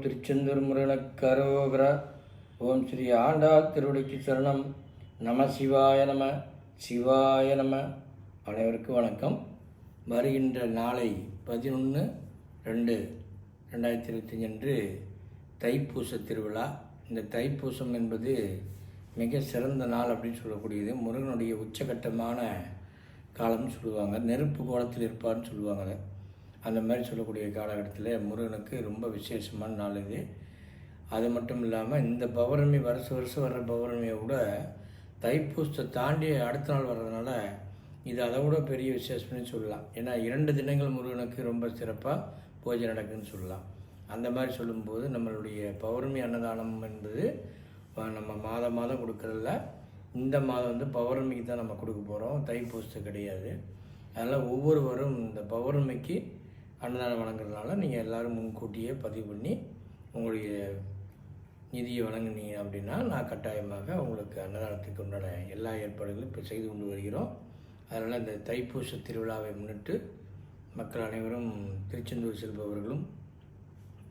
திருச்செந்தூர் முருகனக்கரோகரா ஓம் ஸ்ரீ ஆண்டாள் திருவடிக்கு சரணம். நம சிவாய நம சிவாய நம. அனைவருக்கும் வணக்கம். வருகின்ற நாளை பதினொன்று ரெண்டு ரெண்டாயிரத்தி இருபத்தஞ்சு அன்று தைப்பூச திருவிழா. இந்த தைப்பூசம் என்பது மிக சிறந்த நாள் அப்படின்னு சொல்லக்கூடியது. முருகனுடைய உச்சகட்டமான காலம்னு சொல்லுவாங்க. நெருப்பு கோலத்தில் இருப்பார்னு சொல்லுவாங்க அந்த மாதிரி சொல்லக்கூடிய காலகட்டத்தில் முருகனுக்கு ரொம்ப விசேஷமான நாள் இது. அது மட்டும் இல்லாமல் இந்த பௌர்ணமி வருஷம் வருஷம் வர்ற பௌர்ணமியை விட தைப்பூசத்தை தாண்டி அடுத்த நாள் வர்றதுனால இது அதை விட பெரிய விசேஷம்னு சொல்லலாம். ஏன்னா இரண்டு தினங்கள் முருகனுக்கு ரொம்ப சிறப்பாக பூஜை நடக்குதுன்னு சொல்லலாம். அந்த மாதிரி சொல்லும்போது நம்மளுடைய பௌர்ணமி அன்னதானம் என்பது நம்ம மாதம் மாதம் கொடுக்குறதில்ல. இந்த மாதம் வந்து பௌர்ணமிக்கு தான் நம்ம கொடுக்க போகிறோம் தைப்பூசத்து கிடையாது. அதனால் ஒவ்வொருவரும் இந்த பௌர்ணமிக்கு அன்னதானம் வழங்குறதுனால நீங்கள் எல்லோரும் முன்கூட்டியே பதிவு பண்ணி உங்களுடைய நிதியை வழங்குனீங்க அப்படின்னா நான் கட்டாயமாக உங்களுக்கு அன்னதானத்துக்கு உண்டான எல்லா ஏற்பாடுகளும் இப்போ செய்து கொண்டு வருகிறோம். அதனால் இந்த தைப்பூச திருவிழாவை முன்னிட்டு மக்கள் அனைவரும் திருச்செந்தூர் செல்பவர்களும்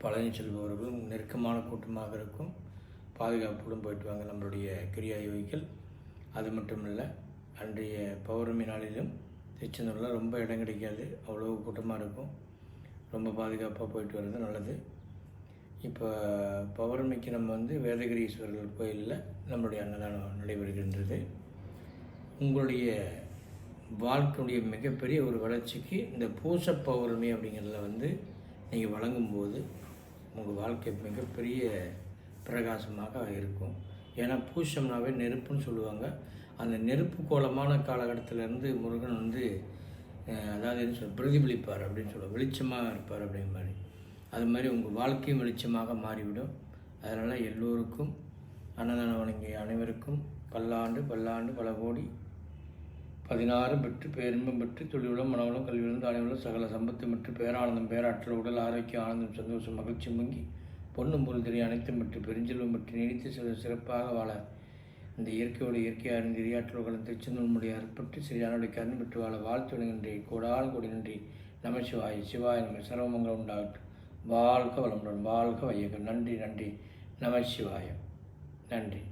பழனி செல்பவர்களும் நெருக்கமான கூட்டமாக இருக்கும். பாதுகாப்புடன் போயிட்டு வாங்க நம்மளுடைய கிரியா யோகிகள். அது மட்டும் இல்லை அன்றைய பௌர்ணமி நாளிலும் திருச்செந்தூரில் ரொம்ப இடம் கிடைக்காது. அவ்வளோ கூட்டமாக இருக்கும். ரொம்ப பாதுகாப்பாக போயிட்டு வர்றது நல்லது. இப்போ பௌர்ணமிக்கு நம்ம வந்து வேதகிரீஸ்வரர் கோயிலில் நம்மளுடைய அன்னதானம் நடைபெறுகின்றது. உங்களுடைய வாழ்க்கையுடைய மிகப்பெரிய ஒரு வளர்ச்சிக்கு இந்த பூச பௌர்ணமி அப்படிங்கிறதுல வந்து நீங்கள் வழங்கும்போது உங்கள் வாழ்க்கை மிகப்பெரிய பிரகாசமாக இருக்கும். ஏன்னா பூசம்னாவே நெருப்புன்னு சொல்லுவாங்க. அந்த நெருப்பு கோலமான காலகட்டத்திலேருந்து முருகன் வந்து அதாவது என்ன பிரதிபலிப்பார் அப்படின்னு சொல்லுவோம் வெளிச்சமாக இருப்பார் அப்படிங்கிற மாதிரி. அது மாதிரி உங்கள் வாழ்க்கையும் வெளிச்சமாக மாறிவிடும். அதனால் எல்லோருக்கும் அன்னதானம் வழங்கிய அனைவருக்கும் பல்லாண்டு பல்லாண்டு பல கோடி பதினாறு பெற்று பேரின்பம் பெற்று தொழிலுடன் மனவளம் கல்வியுடன் தானியுடன் சகல சம்பத்து பெற்று பேரானந்தம் பேராற்றல் உடல் ஆரோக்கியம் ஆனந்தம் சந்தோஷம் மகிழ்ச்சி முங்கி பொண்ணும் பொருள் தெரிய அனைத்தும் பெற்று பெருஞ்செல்வம் பெற்று நீடித்து சில சிறப்பாக வாழ இந்த இயற்கையோடு இயற்கையாக இருந்த இரியாற்றல்களும் திருச்செந்தூர் முடியார் பற்றி சிறியானுடைய கருணை பெற்று வாழ வாழ்த்து நன்றி கோடால் கோடி நன்றி. நம சிவாய் சிவாய் நம்ம சர்வமங்கலம் உண்டாகட்டும். வாழ்க வளமுடன் வாழ்க வையகம். நன்றி நன்றி. நம சிவாயம் நன்றி.